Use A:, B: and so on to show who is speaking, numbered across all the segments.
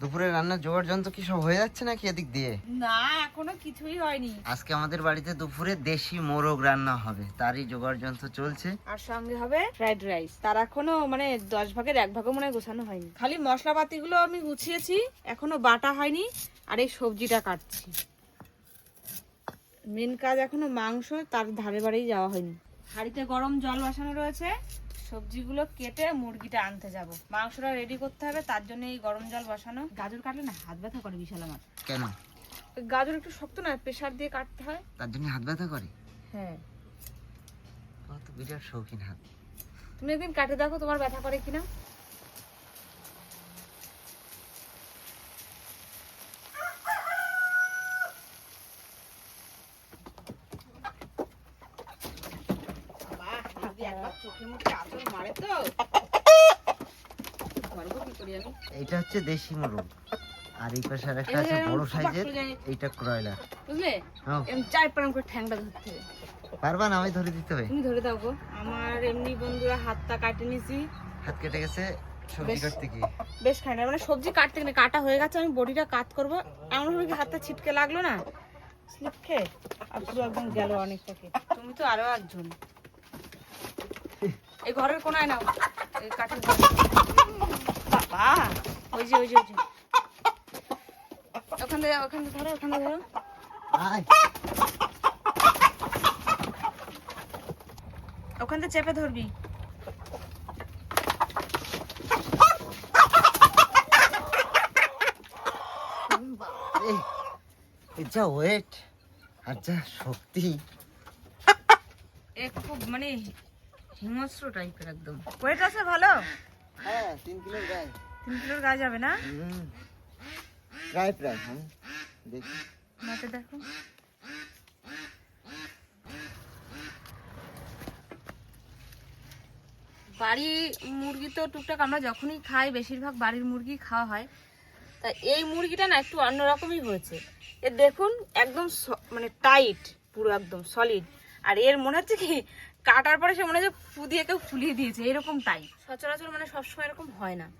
A: দুপুরে রান্নার জোগাড় যন্ত্র কি সব হয়ে যাচ্ছে নাকি এদিক দিয়ে?
B: না এখনও কিছুই হয়নি।
A: আজকে আমাদের বাড়িতে দুপুরে দেশি মোরগ রান্না হবে তারই জোগাড় যন্ত্র চলছে।
B: আর সঙ্গে হবে ফ্রাইড রাইস তার এখনও মানে দশ ভাগের এক ভাগও মনে গোছানো হয়নি। খালি মশলাপাতিগুলো আমি গুছিয়েছি এখনও বাটা হয়নি আর এই সবজিটা কাটছি। মেন কাজ এখনও মাংস তার ধারে বাড়েই যাওয়া হয়নি। হাঁড়িতে গরম জল বসানো রয়েছে। সবজিগুলো কেটে মুরগিটা আনতে যাব। মাংসটা রেডি করতে হবে তার জন্য এই গরম জল বসানো। গাজর কাটলে না হাত ব্যথা করে বিশাল আমার।
A: কেন?
B: গাজর একটু শক্ত না প্রেসার দিয়ে কাটতে হয়।
A: তার জন্য হাত ব্যথা করে?
B: হ্যাঁ।
A: তোমার তো বিরাট শৌখিন হাত।
B: তুমি একদিন কাটে দেখো তোমার ব্যথা করে কিনা বাহ, যদি কি?
A: এইটা হচ্ছে দেশি মোরগ। আর এই পাশে একটা আছে বড় সাইজের এইটা ক্রয়লার
B: বুঝলে?
A: হ্যাঁ।
B: এরকম চার পারাম করে ঠ্যাংটা ধরতে
A: পারবা না আমি ধরে দিতে হবে?
B: তুমি ধরে দাও গো। আমার এমনি বন্ধুরা হাতটা কাটে নিছি।
A: হাত কেটে গেছে সবজি
B: বেশ।
A: কাটতে গিয়ে।
B: বেশ খাই না। মানে সবজি কাটতে কাটা হয়ে গেছে আমি বডিটা কাট করব। এমন ভাবে কি হাতটা ছিটকে লাগল না? স্লিপ খেয়ে। আর পুরো একদম গেল অনেকটাকে। তুমি তো আরও একজন। এই ঘরের কোনায় নাও। এই কাঠের। বাবা। ওই যে ওই যে ওই যে। ওখান থেকে ওখান থেকে ধরো ওখান থেকে ধরো। ওখান থেকে চেপে ধরবি।
A: যা ওয়েট আর যা শক্তি।
B: এ খুব মানে হিংস্র টাইপের একদম। ওয়েট আছে ভালো?
A: হ্যাঁ তিন কিলোর গায়ে।
B: তিন কিলোর গায়ে যাবে না?
A: প্রায় প্রায় হ্যাঁ দেখি।
B: মাকে দেখো। বাড়ি মুরগি তো টুকটাক আমরা যখনই খাই বেশিরভাগ বাড়ির মুরগি খাওয়া হয়। তা এই মুরগিটা না একটু অন্যরকমই হয়েছে। এ দেখুন একদম মানে টাইট পুরো একদম সলিড আর এর মনে হচ্ছে কি কাটার পরে সে মনে হয় ফু দিয়ে কেউ ফুলিয়ে দিয়েছে এরকম টাইট সচরাচর মানে সবসময় এরকম হয় না।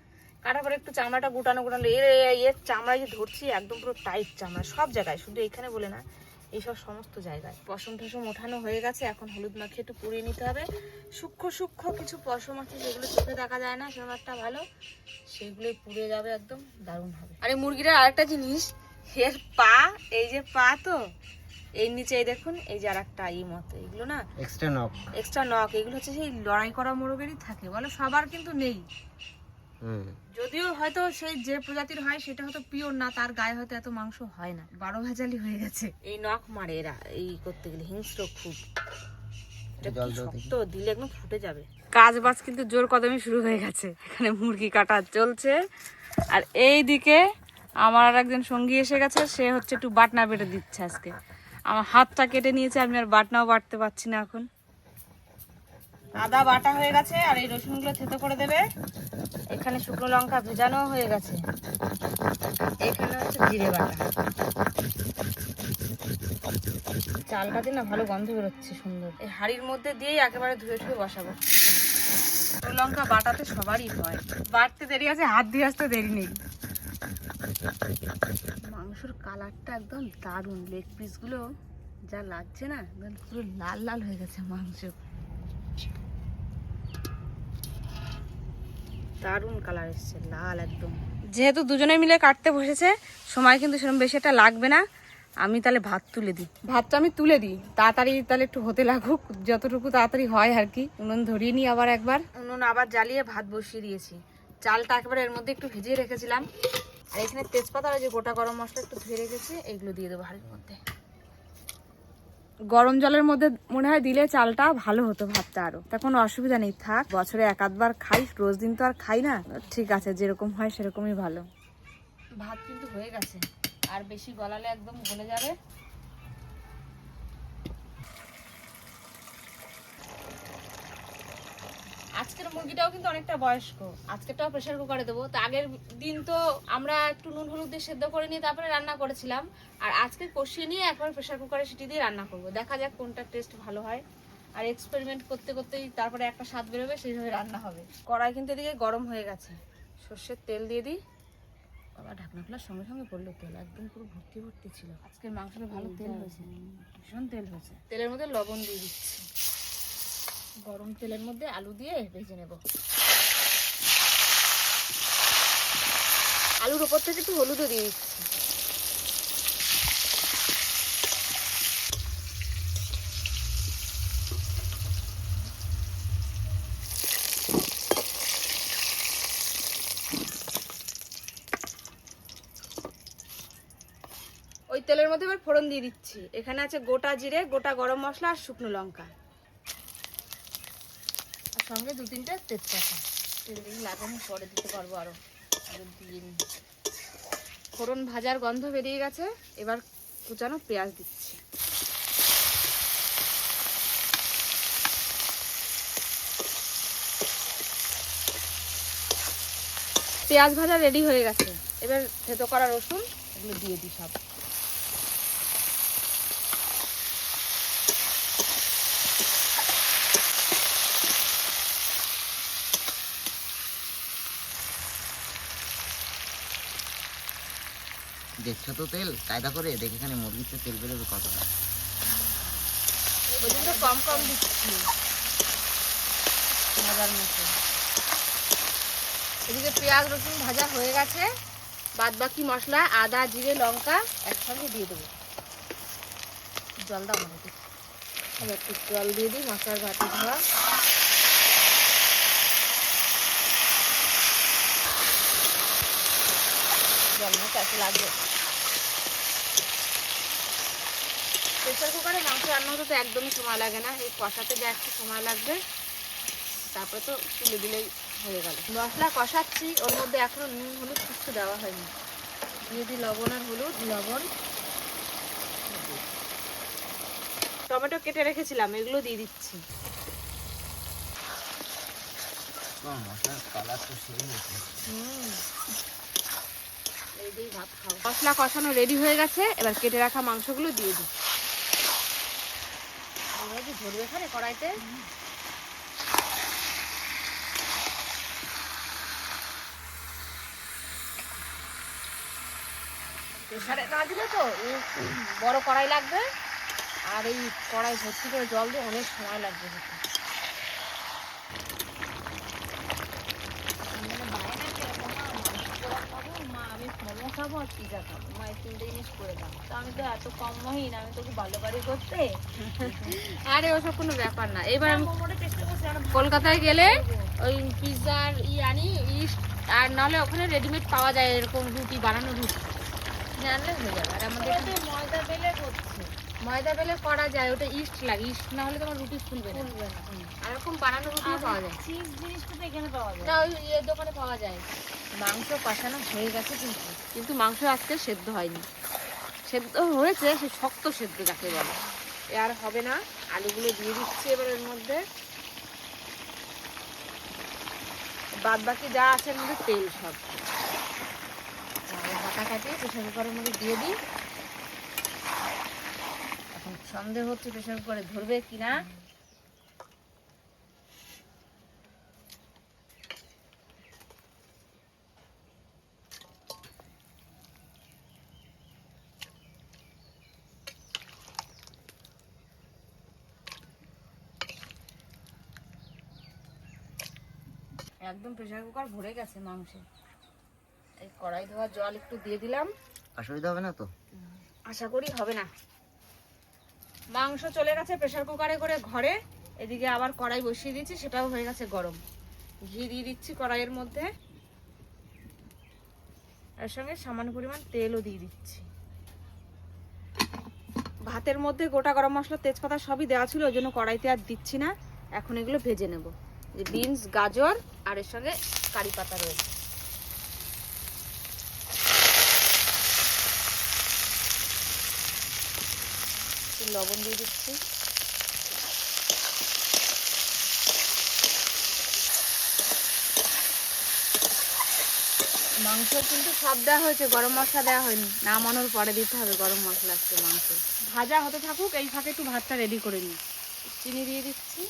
B: কাটার পরে একটু চামড়াটা গোটানো গোটানো এর এর- চামড়া যে ধরছি, একদম পুরো টাইট চামড়া, সব জায়গায়, শুধু এখানে বলে না, এইসব সমস্ত জায়গায়। পশম টসম ওঠানো হয়ে গেছে, এখন হলুদ মাখিয়ে একটু পুড়িয়ে নিতে হবে। সূক্ষ্ম সূক্ষ্ম কিছু পশম আছে, যেগুলো চোখে দেখা যায় না, সেরকম ভালো, সেগুলোই পুড়ে যাবে একদম, দারুণ হবে। আর এই মুরগিটার আরেকটা জিনিস, এর পা, এই যে পা তো এই নিচে দেখুন এই যে আর একটা ই মতো এগুলো না?
A: এক্সট্রা নক
B: এক্সট্রা নখ এগুলো হচ্ছে সেই লড়াই করা মোরগেরই থাকে বলো? সবার কিন্তু নেই। যদিও হয়তো সেই যে প্রজাতির হয় সেটা হয়তো পিওর না তার গায়ে হয়তো এত মাংস হয় না। বারো ভেজালি হয়ে গেছে। এই নখ মারে এরা এই করতে গেলে হিংস্র খুব। শক্ত? দিলে একদম ফুটে যাবে। কাজ বাজ কিন্তু জোর কদমে শুরু হয়ে গেছে। এখানে মুরগি কাটা চলছে। আর এই দিকে আমার আর একজন সঙ্গী এসে গেছে সে হচ্ছে একটু বাটনা বেটে দিচ্ছে আজকে। আমার হাতটা কেটে নিয়েছে, আমি আর বাটনাও বাটতে পারছি না এখন। আদা বাটা হয়ে গেছে, আর এই রসুনগুলো থেতো করে দেবে। এখানে শুকনো লঙ্কা ভেজানো হয়ে গেছে। এখানে হচ্ছে জিরে বাটা। চালটাতে না ভালো গন্ধ বেরোচ্ছে সুন্দর। এই হাড়ির মধ্যে দিয়েই একেবারে ধুয়ে ধুয়ে বসাবো। লঙ্কা বাটাতে সবারই হয়। বাটতে দেরি আছে, হাত দিয়ে আসতে দেরি নেই। মাংসর কালারটা একদম দারুণ। লেগ পিসগুলো যা লাগছে না একদম পুরো লাল লাল হয়ে গেছে মাংস। দারুণ কালার এসছে লাল একদম। যেহেতু দুজনে মিলে কাটতে বসেছে সময় কিন্তু সেরকম বেশি একটা লাগবে না। আমি তাহলে ভাত তুলে দিই। ভাতটা আমি তুলে দিই। তাড়াতাড়ি তাহলে একটু হতে লাগুক যতটুকু তাড়াতাড়ি হয় আর কি। উনুন ধরিয়ে নিই আবার একবার। উনুন আবার জ্বালিয়ে ভাত বসিয়ে দিয়েছি। চালটা একবার এর মধ্যে একটু ভেজিয়ে রেখেছিলাম। আর এখানে তেজপাতা আর যে গোটা গরম মশলা একটু ধুয়ে রেখেছি এইগুলো দিয়ে দেবো হাড়ির মধ্যে। গরম জলের মধ্যে মনে হয় দিলে চালটা ভালো হতো ভাতটা আরও। তা কোনো অসুবিধা নেই থাক। বছরে এক আধবার খাই রোজ দিন তো আর খাই না। ঠিক আছে যেরকম হয় সেরকমই ভালো। ভাত কিন্তু হয়ে গেছে আর বেশি গলালে একদম গলে যাবে। আজকের মুরগিটাও কিন্তু অনেকটা বয়স্ক। আজকেরটাও প্রেশার কুকারে দেবো। তো আগের দিন তো আমরা একটু নুন হলুদ দিয়ে সেদ্ধ করে নিয়ে তারপরে রান্না করেছিলাম। আর আজকে কষিয়ে নিয়ে একবার প্রেশার কুকারে সিটি দিয়ে রান্না করব। দেখা যাক কোনটা টেস্ট ভালো হয়। আর এক্সপেরিমেন্ট করতে করতেই তারপরে একটা স্বাদ বেরোবে সেইভাবে রান্না হবে। কড়াই কিন্তু এদিকে গরম হয়ে গেছে। সর্ষের তেল দিয়ে দিই। বাবা ঢাকনা খোলার সঙ্গে সঙ্গে পড়ল তেল। একদম পুরো ভর্তি ভর্তি ছিল। আজকের মাংসটা ভালো তেল হয়েছে। ভীষণ তেল হয়েছে। তেলের মধ্যে লবণ দিয়ে দিচ্ছি। গরম তেলের মধ্যে আলু দিয়ে ভেজে নেব। আলুর ওপর থেকে একটু হলুদও দিয়ে দিচ্ছি। ওই তেলের মধ্যে এবার ফোড়ন দিয়ে দিচ্ছি। এখানে আছে গোটা জিরে, গোটা গরম মশলা আর শুকনো লঙ্কা। সঙ্গে দু তিনটে তেজপাতা। লাগানো পরে দিতে পারব আরও আরও দিয়ে নিই। ফোড়ন ভাজার গন্ধ বেরিয়ে গেছে, এবার কুচানো পেঁয়াজ দিচ্ছি। পেঁয়াজ ভাজা রেডি হয়ে গেছে। এবার থেতো করা রসুন, এগুলো দিয়ে দিই সব।
A: দেখছ তো তেল, কায়দা করে দেখে এখানে মুরগিতে তেল বেরোবে কতটা।
B: কম কম এদিকে পেঁয়াজ, রসুন ভাজা হয়ে গেছে। বাদ বাকি মশলা, আদা, জিরে, লঙ্কা একসঙ্গে দিয়ে দেবো। জল দাও এবার একটু জল দিয়ে দিই, মশলার বাটি ধোয়া। জল একটু লাগবে। প্রেসার কুকারে মাংস রান্না হতে তো একদমই সময় লাগে না। এই কষাতে যা একটু সময় লাগবে তারপরে তো তুলে দিলেই হয়ে গেল। মশলা কষাচ্ছি ওর মধ্যে এখনও নুন হলুদ কিছু দেওয়া হয়নি। যদি লবণ আর হলুদ লবণ। টমেটো কেটে রেখেছিলাম এগুলো দিয়ে দিচ্ছি। মশলা কষানো রেডি হয়ে গেছে এবার কেটে রাখা মাংসগুলো দিয়ে দিই কি ধরবে কড়াইতে? না দিলে তো বড় কড়াই লাগবে। আর এই কড়াই ভর্তি করে জল দিয়ে অনেক সময় লাগবে হতে
C: মা আমি মোমো খাব আর পিজা খাব। মা এই তিনটে জিনিস করে দাও। তো আমি তো এত কম মহিন আমি তো খুব ভালো বাড়ি করতে।
B: আরে ওসব কোনো ব্যাপার না। এবার আমি
C: মোমোটা চেষ্টা করছি
B: কলকাতায় গেলে ওই পিৎজার ই আনি ইস্ট আর নাহলে ওখানে রেডিমেড পাওয়া যায় এরকম রুটি বানানো রুটি। জানলে হয়ে যাবে। আর আমাদের
C: ময়দা পেলে করছে
B: ময়দা বেলে করা যায় ওটা ইস্ট লাগে ইস্ট না হলে তোমার রুটি ফুলবে না। আর এরকম বানানো রুটি পাওয়া যায়।
C: চিজ জিনিসটা তো এখানে পাওয়া যায়।
B: না ওই এর দোকানে পাওয়া যায়। মাংস কষানো হয়ে গেছে কিন্তু। কিন্তু মাংস আজকে সেদ্ধ হয়নি। সেদ্ধ হয়েছে সে শক্ত সেদ্ধ যাকে বলে। এ আর হবে না। আলুগুলো দিয়ে দিচ্ছি এবার এর মধ্যে। বাদ বাকি যা আছে এর মধ্যে তেল সব। কাটিয়ে প্রেশার কুকারের মধ্যে দিয়ে দিই। সন্দেহ হচ্ছে প্রেশার কুকারে ধরবে কিনা? একদম প্রেশার কুকার ভরে গেছে মাংসে। এই কড়াই ধোয়া জল একটু দিয়ে দিলাম।
A: অসুবিধা হবে না তো?
B: আশা করি হবে না। মাংস চলে গেছে প্রেশার কুকারে করে ঘরে। এদিকে আবার কড়াই বসিয়ে দিচ্ছি, সেটাও হয়ে গেছে গরম। ঘি দিয়ে দিচ্ছি কড়াইয়ের মধ্যে। এর সঙ্গে সামান্য পরিমাণ তেলও দিয়ে দিচ্ছি। ভাতের মধ্যে গোটা গরম মশলা, তেজপাতা সবই দেওয়া ছিল, ওই জন্য কড়াইতে আর দিচ্ছি না। এখন এগুলো ভেজে নেব। যে বিনস গাজর, আর এর সঙ্গে কারি পাতা রয়েছে। একটু লবণ দিয়ে দিচ্ছি। মাংস কিন্তু সব দেওয়া হয়েছে গরম মশলা দেওয়া হয়নি। নামানোর পরে দিতে হবে গরম মশলা আজকে মাংস। ভাজা হতে থাকুক এই ফাঁকে একটু ভাতটা রেডি করে নিই। চিনি দিয়ে দিচ্ছি।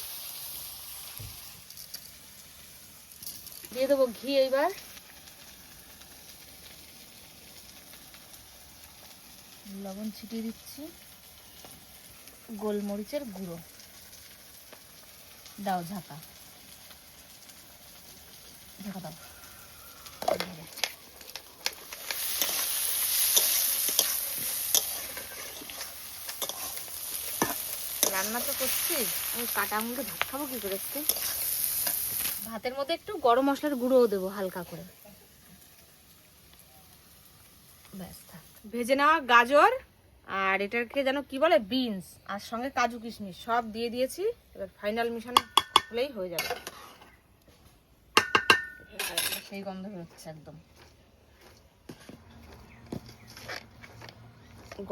B: দিয়ে দেবো ঘি এইবার। লবণ ছিটিয়ে দিচ্ছি। গোলমরিচের গুঁড়ো। দাও ঝাঁকা। ঝাঁকা দাও। রান্না তো করছি। ওই কাটা আঙুলটা ভাত খাব কি করে ভাতের মধ্যে একটু গরম মশলার গুঁড়োও দেবো হালকা করে। ব্যাস ভেজে নেওয়া গাজর আর এটাকে যেন কি বলে বিনস আর সঙ্গে কাজু কিশমিশ, সব দিয়ে দিয়েছি। এবার ফাইনাল মিশানো হলেই হয়ে যাবে। সেই গন্ধ বেরোচ্ছে একদম।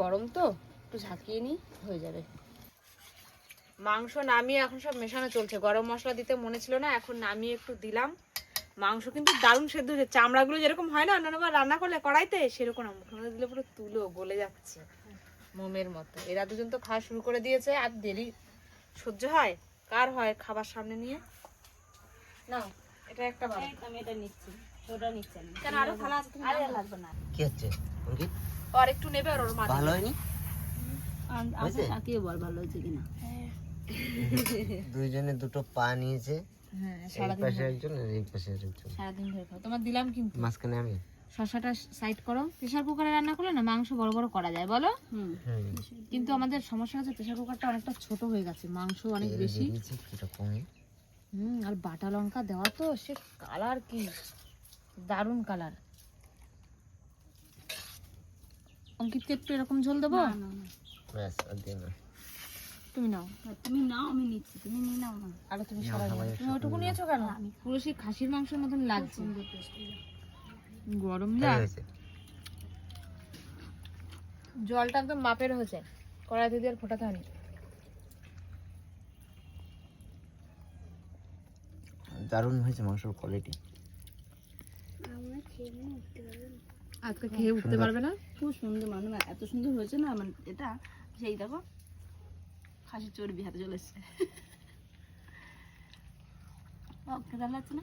B: গরম তো, একটু ঝাঁকিয়ে নিই, হয়ে যাবে। মাংস নামিয়ে এখন সব মেশানো চলছে। গরম মশলা দিতে মনে ছিল না, এখন নামিয়ে একটু দিলাম। মাংস কিন্তু দারুণ সেদ্ধ হয়েছে। চামড়াগুলো যেরকম হয় না অন্যান্যবার রান্না করলে কড়াইতে, সেরকম দিলে পুরো তুলো গলে যাচ্ছে। মোমের মতো। এরা দুজন তো খাওয়া শুরু করে দিয়েছে আর দেরি সহ্য হয়? কার হয় খাবার সামনে নিয়ে? নাও এটা একটা ভালো
C: আমি এটা নিচ্ছি ওটা নিচ্ছি আমি।
B: কেন আরও থালা আছে তুমি
C: আরে লাগবে না।
A: কি হচ্ছে অঙ্কিত
B: আর একটু নেবে আর ওর মা
A: ভালো হয়নি?
C: আম-? তাকিয়ে বল ভালো হয়েছে কিনা?
A: দুইজনে দুটো পা নিয়েছে
B: হ্যাঁ সারাদিন
A: পাশে একজন আর এই পাশে একজন
B: সারাদিন ধরে খাও। তোমার দিলাম কিন্তু।
A: মাঝখানে আমি।
B: শশাটা সাইড করো। প্রেশার কুকারে রান্না করলে না মাংস বড় বড় করা যায় বলো? কিন্তু আমাদের সমস্যা হচ্ছে প্রেশার কুকারটা অনেকটা ছোট হয়ে গেছে মাংস অনেক বেশি। হুম আর বাটা লঙ্কা দেওয়া তো সে কালার কি? দারুণ কালার অঙ্কিতকে একটু এরকম ঝোল দেবো? তুমি নাও।
C: তুমি নাও আমি নিচ্ছি তুমি নিয়ে নাও না।
B: আরও তুমি সবাই তুমি ওটুকু নিয়েছো কেন? পুরো সেই খাসির মাংসের মতন লাগছে।
C: সুন্দর টেস্ট
B: গরম যা। জলটা একদম মাপের হয়েছে। কড়াইতে দিয়ে আর ফোটাতে হয়নি।
A: দারুণ হয়েছে মাংসের কোয়ালিটি
B: আজকে খেয়ে উঠতে পারবে না?
C: খুব সুন্দর মানে এত সুন্দর হয়েছে না মানে এটা সেই দেখো খাসির চর্বি হাতে চলে এসছে। লাগছে না?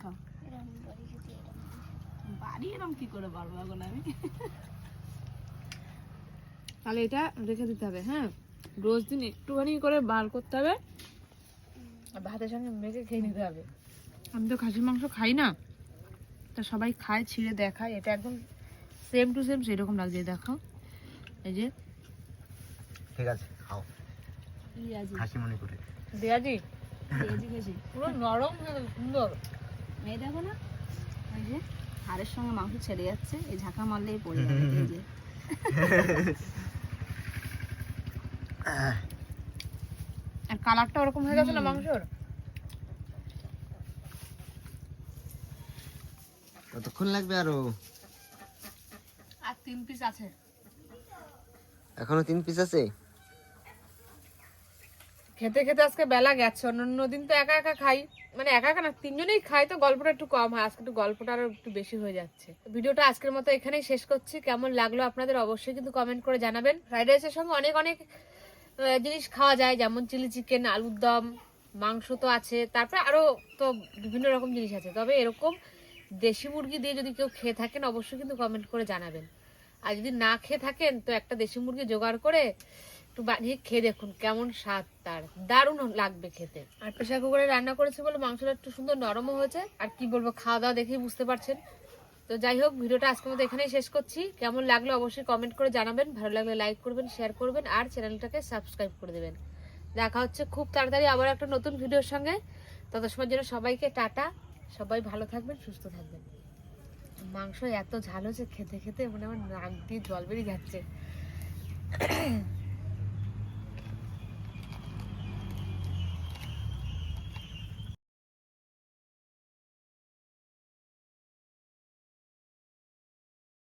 C: খাও। বাড়ি এরম কি করে পারব এখন আমি?
B: তাহলে এটা রেখে দিতে হবে হ্যাঁ? রোজ দিন একটুখানি করে বার করতে হবে। আর ভাতের সঙ্গে মেখে খেয়ে নিতে হবে। আমি তো খাসির মাংস খাই না। তা সবাই খায় ছিঁড়ে দেখায়। এটা একদম সেম টু সেম সেরকম লাগছে দেখো এই যে।
A: ঠিক আছে খাও। হাসি মনে করে।
B: দেয়াজি
C: পেঁয়াজি খেয়েছি
B: পুরো নরম সুন্দর।
C: এই দেখো না এই যে। হাড়ের সঙ্গে মাংস ছেড়ে যাচ্ছে এই ঝাঁকা মারলেই পড়ে যাবে এই যে।
B: আর কালারটা ওরকম হয়ে গেছে না মাংসর?
A: কতক্ষণ লাগবে আরও?
B: আর তিন পিস আছে।
A: এখনও তিন পিস আছে?
B: খেতে খেতে আজকে বেলা গেছে অন্য দিন তো একা একা খাই। মানে একা একা না, তিনজনেই খাই তো গল্পটা একটু কম হয়। আজকে একটু গল্পটা আরও একটু বেশি হয়ে যাচ্ছে। ভিডিওটা আজকের মতো এখানেই শেষ করছি। কেমন লাগল আপনাদের অবশ্যই কিন্তু কমেন্ট করে জানাবেন। ফ্রাইড রাইসের সঙ্গে অনেক অনেক জিনিস খাওয়া যায়, যেমন চিলি চিকেন, আলুর দম, মাংস তো আছে। তারপরে আরও তো বিভিন্ন রকম জিনিস আছে। তবে এরকম দেশি মুরগি দিয়ে যদি কেউ খেয়ে থাকেন, অবশ্যই কিন্তু কমেন্ট করে জানাবেন। আর যদি না খেয়ে থাকেন, তো একটা দেশি মুরগি জোগাড় করে একটু বানিয়ে খেয়ে দেখুন কেমন স্বাদ তার। দারুণ লাগবে খেতে। আর প্রেশার কুকারে রান্না করেছে বলে মাংসটা একটু সুন্দর নরমও হয়েছে। আর কি বলব, খাওয়া দাওয়া দেখেই বুঝতে পারছেন। তো যাই হোক, ভিডিওটা আজকের মতো এখানেই শেষ করছি। কেমন লাগল অবশ্যই কমেন্ট করে জানাবেন। ভালো লাগলে লাইক করবেন শেয়ার করবেন, আর চ্যানেলটাকে সাবস্ক্রাইব করে দেবেন। দেখা হচ্ছে খুব তাড়াতাড়ি আবার একটা নতুন ভিডিওর সঙ্গে। তত সময়ের জন্য সবাইকে টাটা। সবাই ভালো থাকবেন, সুস্থ থাকবেন। মাংস এত ঝাল হচ্ছে খেতে খেতে মানে আমার নাক দিয়ে জল বেরিয়ে যাচ্ছে।